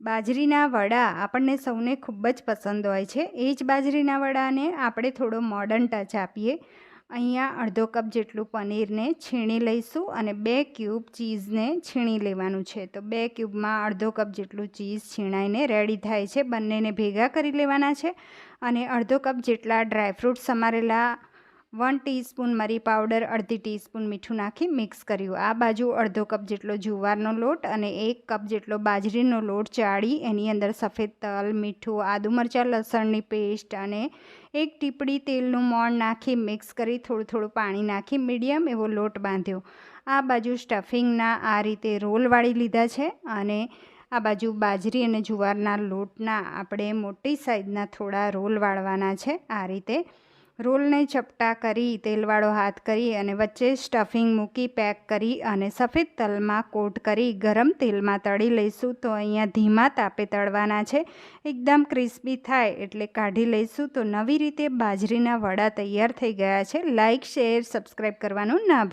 બાજરીના વડા આપણને સૌને ખૂબ જ પસંદ હોય છે. એ જ બાજરીના વડાને આપણે થોડો મોડર્ન ટચ આપીએ. અહીંયા અડધો કપ જેટલું પનીરને છીણી લઈશું અને બે ક્યુબ ચીઝને છીણી લેવાનું છે. તો બે ક્યુબમાં અડધો કપ જેટલું ચીઝ છીણાઈને રેડી થાય છે. બંનેને ભેગા કરી લેવાના છે અને અડધો કપ જેટલા ડ્રાયફ્રૂટ્સ સમારેલા વન ટીસ્પૂન મરી પાવડર, અડધી ટીસ્પૂન મીઠું નાખી મિક્સ કર્યું. આ બાજુ અડધો કપ જેટલો જુવારનો લોટ અને એક કપ જેટલો બાજરીનો લોટ ચાળી એની અંદર સફેદ તલ, મીઠું, આદુ મરચાં, લસણની પેસ્ટ અને એક ટીપડી તેલનું મોણ નાખી મિક્સ કરી થોડું થોડું પાણી નાખી મીડિયમ એવો લોટ બાંધ્યો. આ બાજુ સ્ટફિંગના આ રીતે રોલ વાળી લીધા છે અને આ બાજુ બાજરી અને જુવારના લોટના આપણે મોટી સાઈઝના થોડા રોલ વાળવાના છે. આ રીતે રોલને ચપટા કરી, તેલવાળો હાથ કરી અને વચ્ચે સ્ટફિંગ મૂકી પેક કરી અને સફેદ તલમાં કોટ કરી ગરમ તેલમાં તળી લઈશું. તો અહીંયા ધીમા તાપે તળવાના છે. એકદમ ક્રિસ્પી થાય એટલે કાઢી લઈશું. તો નવી રીતે બાજરીના વડા તૈયાર થઈ ગયા છે. લાઇક શેર, સબસ્ક્રાઈબ કરવાનું ના